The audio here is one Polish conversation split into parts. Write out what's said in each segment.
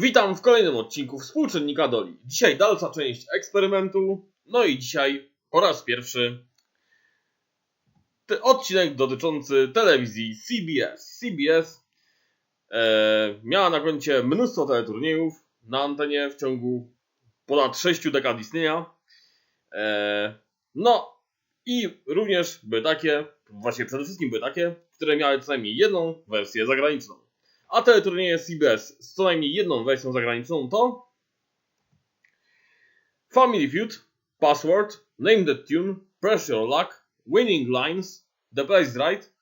Witam w kolejnym odcinku Współczynnika Doli. Dzisiaj dalsza część eksperymentu. No i dzisiaj po raz pierwszy odcinek dotyczący telewizji CBS. CBS e, miała na koncie mnóstwo teleturniejów na antenie w ciągu ponad 6 dekad istnienia. E, no i również były takie, właśnie przede wszystkim były takie, które miały co najmniej jedną wersję zagraniczną. A teleturnieje CBS z co najmniej jedną wersją zagraniczną to Family Feud, Password, Name the Tune, Press Your Luck, Winning Lines, The Price Right,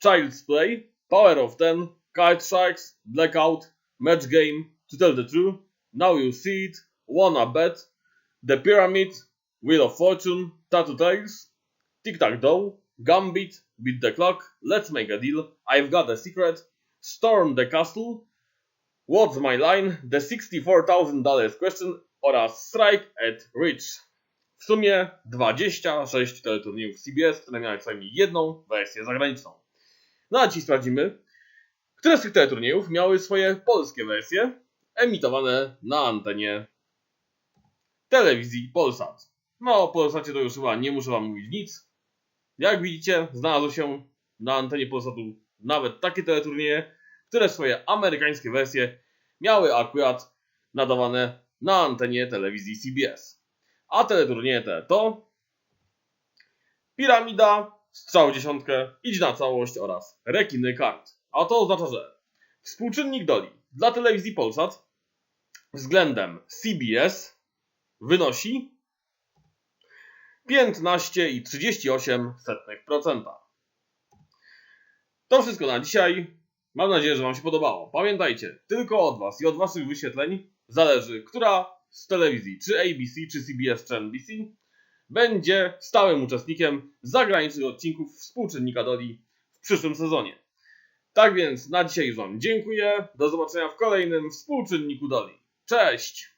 Child's Play, Power of Ten, Kite Sharks, Blackout, Match Game, To Tell the Truth, Now You See It, Wanna Bet, The Pyramid, Wheel of Fortune, Tattoo Tales, Tic Tac Toe, Gambit, Beat the Clock, Let's Make a Deal, I've Got a Secret, Storm the Castle, What's My Line, The $64,000 Question oraz Strike at Rich. W sumie 26 teleturniejów CBS, które miały co najmniej jedną wersję zagraniczną. No a dziś sprawdzimy, które z tych teleturniejów miały swoje polskie wersje emitowane na antenie telewizji Polsat. No o Polsacie to już chyba nie muszę wam mówić nic. Jak widzicie, znalazło się na antenie Polsatu nawet takie teleturnieje, które swoje amerykańskie wersje miały akurat nadawane na antenie telewizji CBS. A teleturnieje te to Piramida, Strzał dziesiątkę, Idź na całość oraz Rekiny kart. A to oznacza, że współczynnik doli dla telewizji Polsat względem CBS wynosi 15,38%. To wszystko na dzisiaj. Mam nadzieję, że Wam się podobało. Pamiętajcie, tylko od Was i od Waszych wyświetleń zależy, która z telewizji, czy ABC, czy CBS, czy NBC, będzie stałym uczestnikiem zagranicznych odcinków współczynnika Doli w przyszłym sezonie. Tak więc na dzisiaj już Wam dziękuję. Do zobaczenia w kolejnym współczynniku Doli. Cześć!